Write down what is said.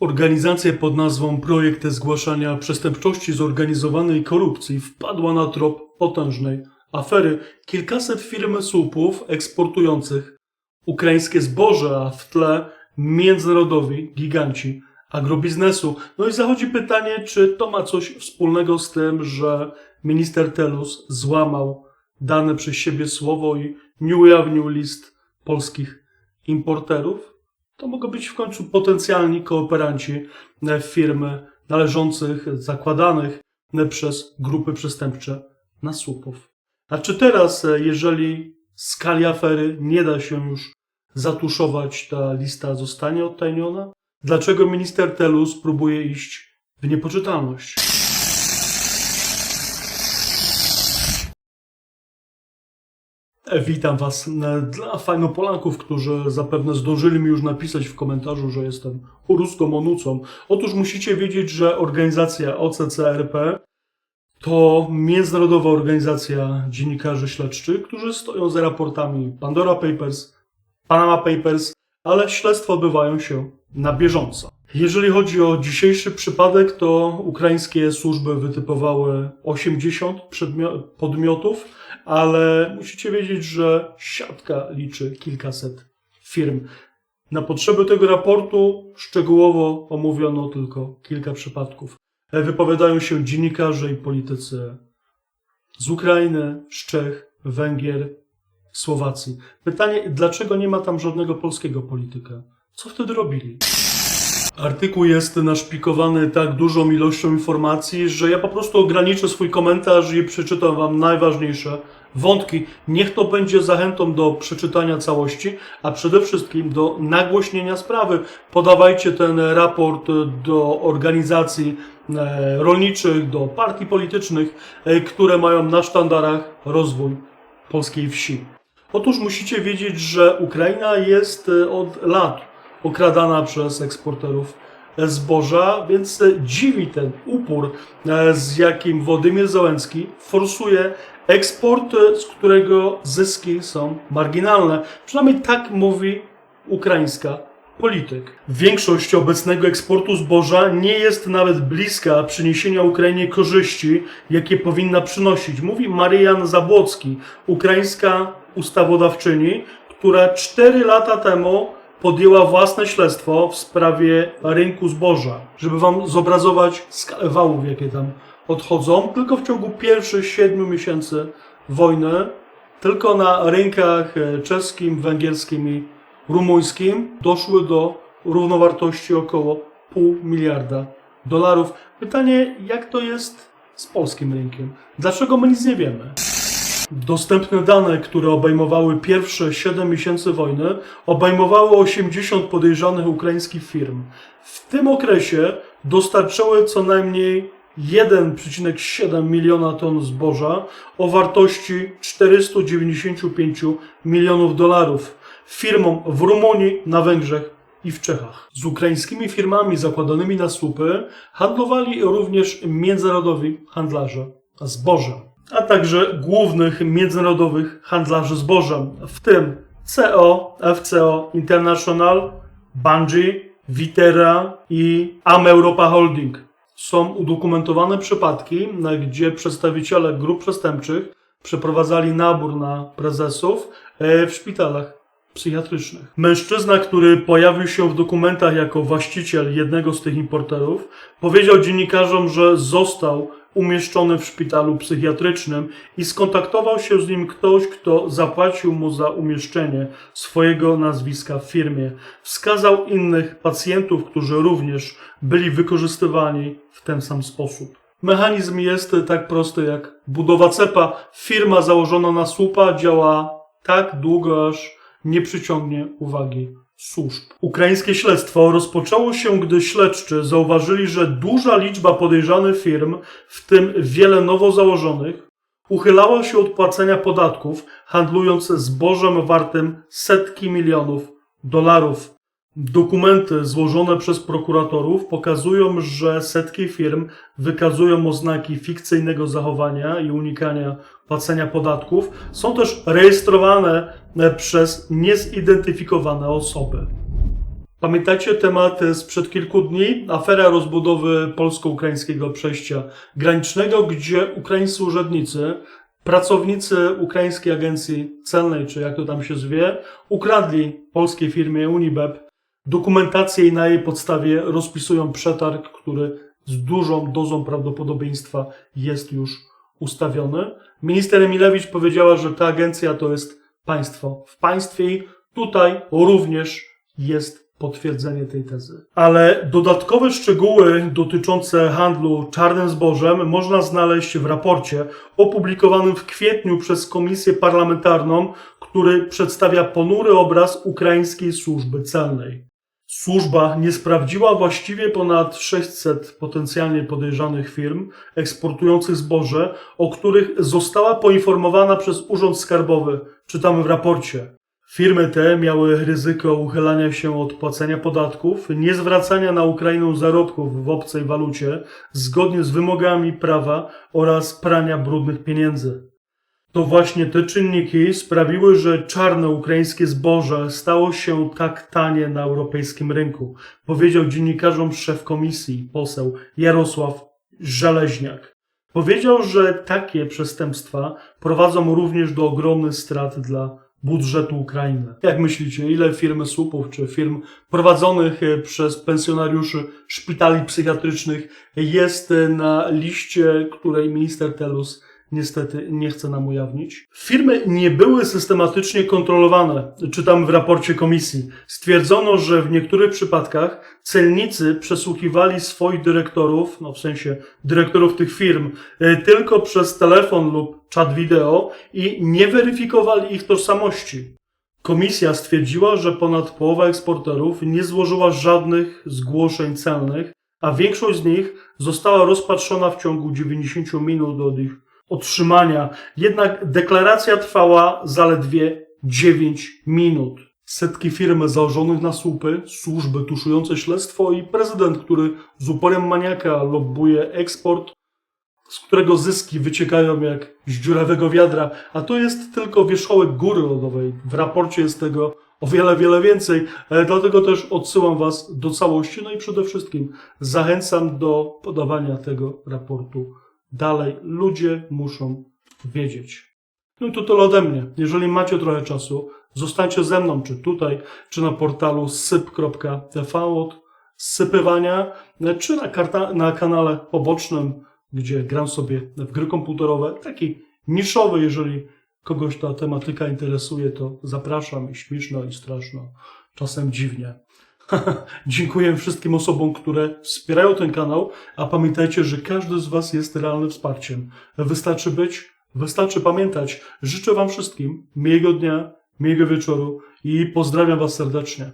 Organizacja pod nazwą Projekt Zgłaszania Przestępczości Zorganizowanej Korupcji wpadła na trop potężnej afery. Kilkaset firm słupów eksportujących ukraińskie zboże, a w tle międzynarodowi giganci agrobiznesu. No i zachodzi pytanie, czy to ma coś wspólnego z tym, że minister Telus złamał dane przez siebie słowo i nie ujawnił list polskich importerów? To mogą być w końcu potencjalni kooperanci e, firmy należących, zakładanych e, przez grupy przestępcze na słupów. A czy teraz, e, jeżeli skali afery nie da się już zatuszować, ta lista zostanie odtajniona? Dlaczego minister Telus próbuje iść w niepoczytalność? Witam Was. Dla fajnopolanków, którzy zapewne zdążyli mi już napisać w komentarzu, że jestem ruską onucą. Otóż musicie wiedzieć, że organizacja OCCRP to międzynarodowa organizacja dziennikarzy śledczych, którzy stoją za raportami Pandora Papers, Panama Papers, ale śledztwa odbywają się na bieżąco. Jeżeli chodzi o dzisiejszy przypadek, to ukraińskie służby wytypowały 80 przedmio- podmiotów, ale musicie wiedzieć, że siatka liczy kilkaset firm. Na potrzeby tego raportu szczegółowo omówiono tylko kilka przypadków. E, Wypowiadają się dziennikarze i politycy z Ukrainy, z Czech, Węgier, Słowacji. Pytanie, dlaczego nie ma tam żadnego polskiego polityka? Co wtedy robili? Artykuł jest naszpikowany tak dużą ilością informacji, że ja po prostu ograniczę swój komentarz i przeczytam Wam najważniejsze wątki. Niech to będzie zachętą do przeczytania całości, a przede wszystkim do nagłośnienia sprawy. Podawajcie ten raport do organizacji e, rolniczych, do partii politycznych, e, które mają na sztandarach rozwój polskiej wsi. Otóż musicie wiedzieć, że Ukraina jest e, od lat okradana przez eksporterów zboża, więc e, dziwi ten upór, e, z jakim Władimir Załęcki forsuje eksport, e, z którego zyski są marginalne. Przynajmniej tak mówi ukraińska polityk. Większość obecnego eksportu zboża nie jest nawet bliska przyniesienia Ukrainie korzyści, jakie powinna przynosić, mówi Marian Zabłocki, ukraińska ustawodawczyni, która 4 lata temu podjęła własne śledztwo w sprawie rynku zboża, żeby wam zobrazować skalę wałów, jakie tam odchodzą. Tylko w ciągu pierwszych 7 miesięcy wojny, tylko na rynkach e, czeskim, węgierskim i rumuńskim doszły do równowartości około pół miliarda dolarów. Pytanie, jak to jest z polskim rynkiem? Dlaczego my nic nie wiemy? Dostępne dane, które obejmowały pierwsze 7 miesięcy wojny, obejmowały 80 podejrzanych ukraińskich firm. W tym okresie dostarczyły co najmniej 1,7 miliona ton zboża o wartości 495 milionów dolarów firmom w Rumunii, na Węgrzech i w Czechach. Z ukraińskimi firmami zakładanymi na słupy handlowali również międzynarodowi handlarze zbożem a także głównych międzynarodowych handlarzy zbożem, w tym CO, FCO International, Bungie, Vitera i Am Europa Holding. Są udokumentowane przypadki, gdzie przedstawiciele grup przestępczych przeprowadzali nabór na prezesów e, w szpitalach psychiatrycznych. Mężczyzna, który pojawił się w dokumentach jako właściciel jednego z tych importerów, powiedział dziennikarzom, że został umieszczony w szpitalu psychiatrycznym i skontaktował się z nim ktoś, kto zapłacił mu za umieszczenie swojego nazwiska w firmie. Wskazał innych pacjentów, którzy również byli wykorzystywani w ten sam sposób. Mechanizm jest tak prosty jak budowa cepa. Firma założona na słupa działa tak długo, aż nie przyciągnie uwagi służb. Ukraińskie śledztwo rozpoczęło się, gdy śledczy zauważyli, że duża liczba podejrzanych firm, w tym wiele nowo założonych, uchylała się od płacenia podatków, handlując zbożem wartym setki milionów dolarów. Dokumenty złożone przez prokuratorów pokazują, że setki firm wykazują oznaki fikcyjnego zachowania i unikania płacenia podatków. Są też rejestrowane przez niezidentyfikowane osoby. Pamiętacie temat sprzed kilku dni? Afera rozbudowy polsko-ukraińskiego przejścia granicznego, gdzie ukraińscy urzędnicy, pracownicy ukraińskiej agencji celnej, czy jak to tam się zwie, ukradli polskiej firmie Unibep dokumentację i na jej podstawie rozpisują przetarg, który z dużą dozą prawdopodobieństwa jest już ustawiony. Minister Emilewicz powiedziała, że ta agencja to jest państwo w państwie i tutaj również jest potwierdzenie tej tezy. Ale dodatkowe szczegóły dotyczące handlu czarnym zbożem można znaleźć w raporcie opublikowanym w kwietniu przez Komisję Parlamentarną, który przedstawia ponury obraz ukraińskiej służby celnej. Służba nie sprawdziła właściwie ponad 600 potencjalnie podejrzanych firm eksportujących zboże, o których została poinformowana przez Urząd Skarbowy, czytamy w raporcie. Firmy te miały ryzyko uchylania się od płacenia podatków, niezwracania na Ukrainę zarobków w obcej walucie zgodnie z wymogami prawa oraz prania brudnych pieniędzy. To właśnie te czynniki sprawiły, że czarne ukraińskie zboże stało się tak tanie na europejskim rynku, powiedział dziennikarzom szef komisji, poseł Jarosław Żeleźniak. Powiedział, że takie przestępstwa prowadzą również do ogromnych strat dla budżetu Ukrainy. Jak myślicie, ile firm słupów czy firm prowadzonych e, przez pensjonariuszy szpitali psychiatrycznych jest e, na liście, której minister Telus niestety nie chce nam ujawnić. Firmy nie były systematycznie kontrolowane, czytam w raporcie komisji. Stwierdzono, że w niektórych przypadkach celnicy przesłuchiwali swoich dyrektorów, no w sensie dyrektorów tych firm, e, tylko przez telefon lub czat wideo i nie weryfikowali ich tożsamości. Komisja stwierdziła, że ponad połowa eksporterów nie złożyła żadnych zgłoszeń celnych, a większość z nich została rozpatrzona w ciągu 90 minut od ich otrzymania. Jednak deklaracja trwała zaledwie 9 minut. Setki firm założonych na słupy, służby tuszujące śledztwo i prezydent, który z uporem maniaka lobbuje eksport, z którego zyski wyciekają jak z dziurawego wiadra, a to jest tylko wierzchołek góry lodowej. W raporcie jest tego o wiele, wiele więcej, e, dlatego też odsyłam Was do całości, no i przede wszystkim zachęcam do podawania tego raportu dalej. Ludzie muszą wiedzieć. No i to tyle ode mnie. Jeżeli macie trochę czasu, zostańcie ze mną, czy tutaj, czy na portalu syp.tv od sypywania, czy na, karta, na kanale pobocznym, gdzie gram sobie w gry komputerowe, taki niszowy, jeżeli kogoś ta tematyka interesuje, to zapraszam i śmieszno i straszno, czasem dziwnie. Dziękuję wszystkim osobom, które wspierają ten kanał, a pamiętajcie, że każdy z Was jest realnym wsparciem. Wystarczy być, wystarczy pamiętać. Życzę Wam wszystkim miłego dnia, miłego wieczoru i pozdrawiam Was serdecznie.